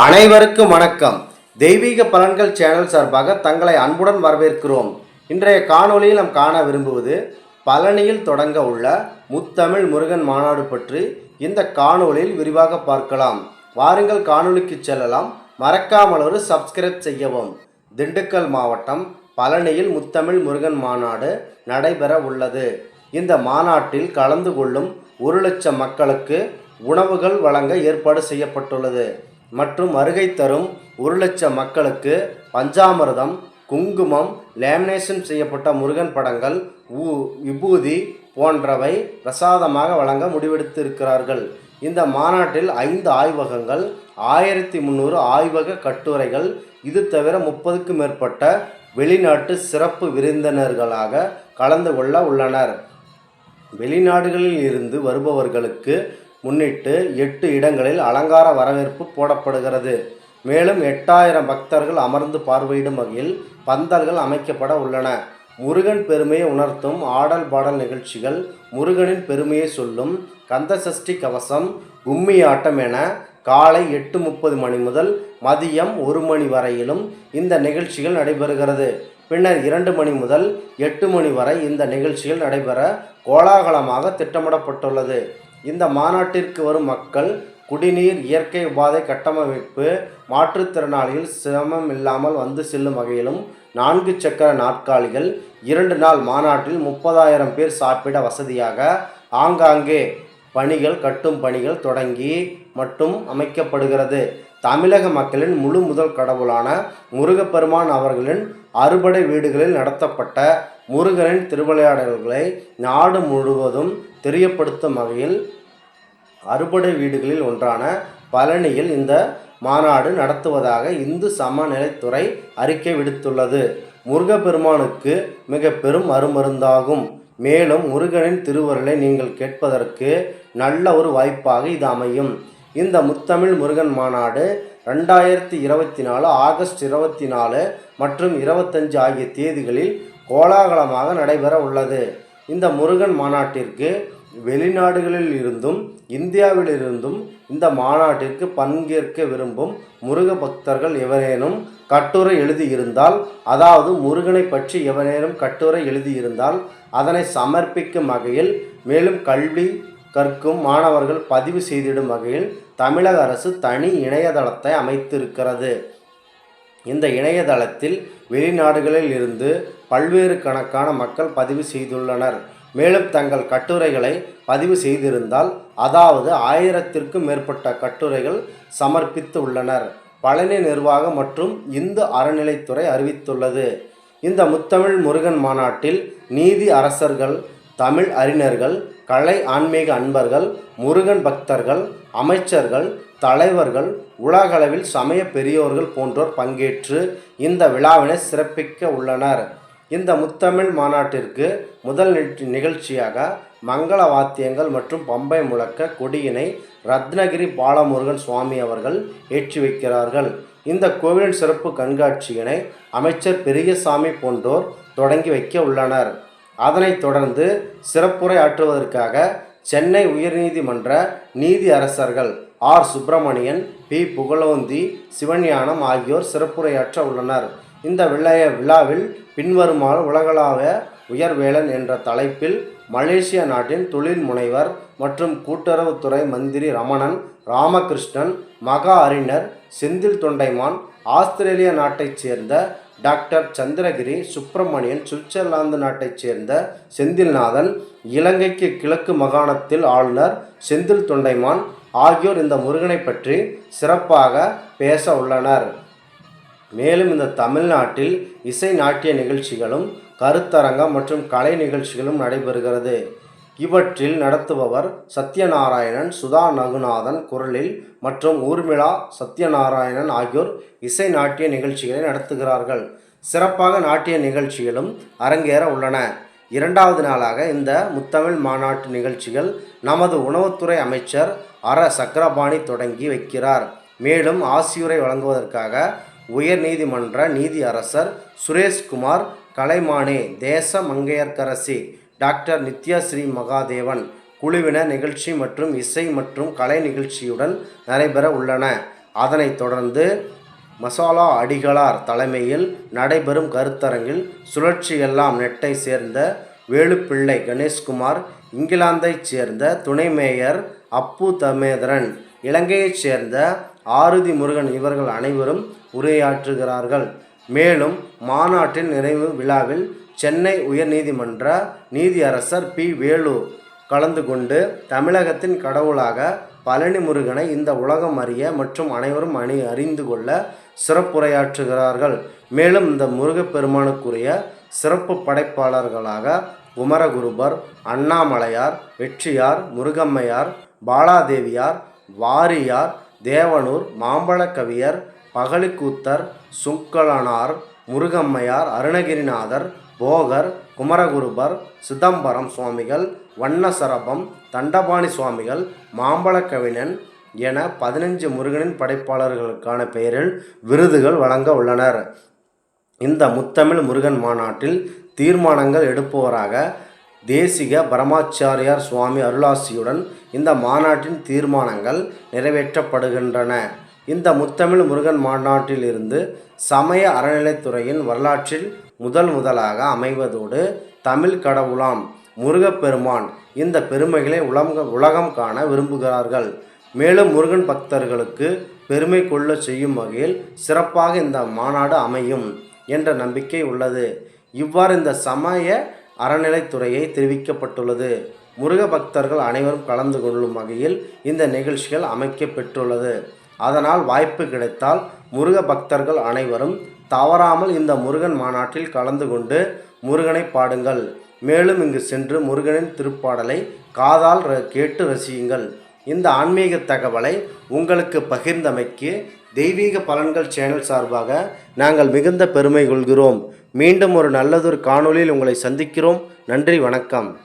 அனைவருக்கும் வணக்கம். தெய்வீக பலன்கள் சேனல் சார்பாக தங்களை அன்புடன் வரவேற்கிறோம். இன்றைய காணொலியில் நாம் காண விரும்புவது பழனியில் தொடங்க உள்ள முத்தமிழ் முருகன் மாநாடு பற்றி இந்த காணொளியில் விரிவாக பார்க்கலாம். வாருங்கள் காணொலிக்கு செல்லலாம். மறக்காமல் ஒரு சப்ஸ்கிரைப் செய்யவும். திண்டுக்கல் மாவட்டம் பழனியில் முத்தமிழ் முருகன் மாநாடு நடைபெற உள்ளது. இந்த மாநாட்டில் கலந்து கொள்ளும் ஒரு லட்சம் மக்களுக்கு உணவுகள் வழங்க ஏற்பாடு செய்யப்பட்டுள்ளது. மற்றும் வருகை தரும் ஒரு லட்சம் மக்களுக்கு பஞ்சாமிரதம் குங்குமம் லேமினேஷன் செய்யப்பட்ட முருகன் படங்கள் ஊ- விபூதி போன்றவை பிரசாதமாக வழங்க முடிவெடுத்திருக்கிறார்கள். இந்த மாநாட்டில் ஐந்து ஆய்வகங்கள் ஆயிரத்தி முந்நூறு ஆய்வக கட்டுரைகள் இது தவிர முப்பதுக்கும் மேற்பட்ட வெளிநாட்டு சிறப்பு விருந்தினர்களாக கலந்து கொள்ள உள்ளனர். வெளிநாடுகளில் இருந்து வருபவர்களுக்கு முன்னிட்டு எட்டு இடங்களில் அலங்கார வரவேற்பு போடப்படுகிறது. மேலும் எட்டாயிரம் பக்தர்கள் அமர்ந்து பார்வையிடும் வகையில் பந்தல்கள் அமைக்கப்பட உள்ளன. முருகன் பெருமையை உணர்த்தும் ஆடல் பாடல் நிகழ்ச்சிகள் முருகனின் பெருமையை சொல்லும் கந்தசஷ்டி கவசம் கும்மி ஆட்டம் என காலை எட்டு முப்பது மணி முதல் மதியம் ஒரு மணி வரையிலும் இந்த நிகழ்ச்சிகள் நடைபெறுகிறது. பின்னர் இரண்டு மணி முதல் எட்டு மணி வரை இந்த நிகழ்ச்சிகள் நடைபெற கோலாகலமாக திட்டமிடப்பட்டுள்ளது. இந்த மாநாட்டிற்கு வரும் மக்கள் குடிநீர் இயற்கை உபாதை கட்டமைப்பு மாற்றுத்திறனாளிகள் சிரமம் இல்லாமல் வந்து செல்லும் வகையிலும் நான்கு சக்கர நாற்காலிகள் இரண்டு நாள் மாநாட்டில் முப்பதாயிரம் பேர் சாப்பிட வசதியாக ஆங்காங்கே பணிகள் கட்டும் பணிகள் தொடங்கி மட்டும் அமைக்கப்படுகிறது. தமிழக மக்களின் முழு முதல் கடவுளான முருகப்பெருமான் அவர்களின் அறுபடை வீடுகளில் நடத்தப்பட்ட முருகனின் திருவிளையாடல்களை நாடு முழுவதும் தெரியப்படுத்தும் வகையில் அறுபடை வீடுகளில் ஒன்றான பழனியில் இந்த மாநாடு நடத்துவதாக இந்து சமநிலைத்துறை அறிக்கை விடுத்துள்ளது. முருகப்பெருமானுக்கு மிக பெரும் அருமருந்தாகும். மேலும் முருகனின் திருவருளை நீங்கள் கேட்பதற்கு நல்ல ஒரு வாய்ப்பாக இது அமையும். இந்த முத்தமிழ் முருகன் மாநாடு ரெண்டாயிரத்தி இருபத்தி நாலு ஆகஸ்ட் இருபத்தி நாலு மற்றும் இருபத்தஞ்சு ஆகிய தேதிகளில் கோலாகலமாக நடைபெற உள்ளது. இந்த முருகன் மாநாட்டிற்கு வெளிநாடுகளில் இருந்தும் இந்தியாவிலிருந்தும் இந்த மாநாட்டிற்கு பங்கேற்க விரும்பும் முருக பக்தர்கள் எவரேனும் கட்டுரை எழுதியிருந்தால் அதாவது முருகனை பற்றி எவரேனும் கட்டுரை எழுதியிருந்தால் அதனை சமர்ப்பிக்கும் வகையில் மேலும் கல்வி கற்கும் மாணவர்கள் பதிவு செய்திடும் வகையில் தமிழக அரசு தனி இணையதளத்தை அமைத்திருக்கிறது. இந்த இணையதளத்தில் வெளிநாடுகளில் இருந்து பல்வேறு கணக்கான மக்கள் பதிவு செய்துள்ளனர். மேலும் தங்கள் கட்டுரைகளை பதிவு செய்திருந்தால் அதாவது ஆயிரத்திற்கும் மேற்பட்ட கட்டுரைகள் சமர்ப்பித்து உள்ளனர். பழனி நிர்வாகம் மற்றும் இந்து அறநிலைத்துறை அறிவித்துள்ளது. இந்த முத்தமிழ் முருகன் மாநாட்டில் நீதி அரசர்கள் தமிழ் அறிஞர்கள் கலை ஆன்மீக அன்பர்கள் முருகன் பக்தர்கள் அமைச்சர்கள் தலைவர்கள் உலகளவில் சமய பெரியோர்கள் போன்றோர் பங்கேற்று இந்த விழாவினை சிறப்பிக்க உள்ளனர். இந்த முத்தமிழ் மாநாட்டிற்கு முதல் நிகழ்ச்சியாக மங்கள வாத்தியங்கள் மற்றும் பம்பை முழக்க கொடியினை ரத்னகிரி பாலமுருகன் சுவாமி அவர்கள் ஏற்றி வைக்கிறார்கள். இந்த கோவிலின் சிறப்பு கண்காட்சியினை அமைச்சர் பெரியசாமி போன்றோர் தொடங்கி வைக்க உள்ளனர். அதனைத் தொடர்ந்து சிறப்புரை ஆற்றுவதற்காக சென்னை உயர்நீதிமன்ற நீதி அரசர்கள் ஆர். சுப்பிரமணியன் பி. புகழோந்தி சிவஞானம் ஆகியோர் சிறப்புரையாற்ற உள்ளனர். இந்த விளைய விழாவில் பின்வருமாறு உலகளாவிய உயர்வேலன் என்ற தலைப்பில் மலேசிய நாட்டின் தொழில் முனைவர் மற்றும் கூட்டுறவுத்துறை மந்திரி ரமணன் ராமகிருஷ்ணன் மகா அறிஞர் செந்தில் தொண்டைமான் ஆஸ்திரேலிய நாட்டைச் சேர்ந்த டாக்டர் சந்திரகிரி சுப்பிரமணியன் சுவிட்சர்லாந்து நாட்டைச் சேர்ந்த செந்தில்நாதன் இலங்கைக்கு கிழக்கு மாகாணத்தில் ஆளுநர் செந்தில் தொண்டைமான் ஆகியோர் இந்த முருகனை பற்றி சிறப்பாக பேச உள்ளனர். மேலும் இந்த தமிழ்நாட்டில் இசை நாட்டிய நிகழ்ச்சிகளும் கருத்தரங்கம் மற்றும் கலை நிகழ்ச்சிகளும் நடைபெறுகிறது. இவற்றில் நடத்துபவர் சத்யநாராயணன் சுதா நகுநாதன் குரலில் மற்றும் ஊர்மிளா சத்யநாராயணன் ஆகியோர் இசை நாட்டிய நிகழ்ச்சிகளை நடத்துகிறார்கள். சிறப்பாக நாட்டிய நிகழ்ச்சிகளும் அரங்கேற உள்ளன. இரண்டாவது நாளாக இந்த முத்தமிழ் மாநாட்டு நிகழ்ச்சிகள் நமது உணவுத்துறை அமைச்சர் அர சக்கரபாணி தொடங்கி வைக்கிறார். மேலும் ஆசியுரை வழங்குவதற்காக உயர்நீதிமன்ற நீதிமன்ற நீதியரசர் சுரேஷ்குமார் கலைமானே தேச மங்கையர்க்கரசி டாக்டர் நித்யாஸ்ரீ மகாதேவன் குழுவினர் நிகழ்ச்சி மற்றும் இசை மற்றும் கலை நிகழ்ச்சியுடன் நடைபெற உள்ளன. அதனைத் தொடர்ந்து மசாலா அடிகளார் தலைமையில் நடைபெறும் கருத்தரங்கில் சுழற்சியெல்லாம் நெட்டை சேர்ந்த வேலுப்பிள்ளை கணேஷ்குமார் இங்கிலாந்தைச் சேர்ந்த துணை மேயர் அப்பு தமேதரன் இலங்கையைச் சேர்ந்த ஆருதி முருகன் இவர்கள் அனைவரும் உரையாற்றுகிறார்கள். மேலும் மாநாட்டின் நிறைவு விழாவில் சென்னை உயர்நீதிமன்ற நீதியரசர் பி. வேலு கலந்து கொண்டு தமிழகத்தின் கடவுளாக பழனி முருகனை இந்த உலகம் அறிய மற்றும் அனைவரும் அணி அறிந்து கொள்ள சிறப்புரையாற்றுகிறார்கள். மேலும் இந்த முருகப்பெருமானுக்குரிய சிறப்பு படைப்பாளர்களாக குமரகுருபர் அண்ணாமலையார் வெற்றியார் முருகம்மையார் பாலாதேவியார் வாரியார் தேவனூர் மாம்பழக்கவியர் பகலிக்கூத்தர் சுக்கலனார் முருகம்மையார் அருணகிரிநாதர் போகர் குமரகுருபர் சிதம்பரம் சுவாமிகள் வண்ணசரபம் தண்டபாணி சுவாமிகள் மாம்பழக்கவிஞன் என பதினஞ்சு முருகனின் படைப்பாளர்களுக்கான பெயரில் விருதுகள் வழங்க உள்ளனர். இந்த முத்தமிழ் முருகன் மாநாட்டில் தீர்மானங்கள் எடுப்பவராக தேசிக பரமாச்சாரியார் சுவாமி அருளாசியுடன் இந்த மாநாட்டின் தீர்மானங்கள் நிறைவேற்றப்படுகின்றன. இந்த முத்தமிழ் முருகன் மாநாட்டில் இருந்து சமய அறநிலைத்துறையின் வரலாற்றில் முதல் முதலாக அமைவதோடு தமிழ் கடவுளாம் முருகப்பெருமான் இந்த பெருமைகளை உலக உலகம் காண விரும்புகிறார்கள். மேலும் முருகன் பக்தர்களுக்கு பெருமை கொள்ள செய்யும் வகையில் சிறப்பாக இந்த மாநாடு அமையும் என்ற நம்பிக்கை உள்ளது. இவ்வாறு இந்த சமய அறநிலைத்துறையை தெரிவிக்கப்பட்டுள்ளது. முருக பக்தர்கள் அனைவரும் கலந்து கொள்ளும் வகையில் இந்த நிகழ்ச்சிகள் அமைக்கப்பெற்றுள்ளது. அதனால் வாய்ப்பு கிடைத்தால் முருக பக்தர்கள் அனைவரும் தவறாமல் இந்த முருகன் மாநாட்டில் கலந்து கொண்டு முருகனை பாடுங்கள். மேலும் இங்கு சென்று முருகனின் திருப்பாடலை காதால் ர- கேட்டு ரசியுங்கள். இந்த ஆன்மீக தகவலை உங்களுக்கு பகிர்ந்தமைக்கு தெய்வீக பலன்கள் சேனல் சார்பாக நாங்கள் மிகுந்த பெருமை கொள்கிறோம். மீண்டும் ஒரு நல்லதொரு காணொளியில் உங்களை சந்திக்கிறோம். நன்றி வணக்கம்.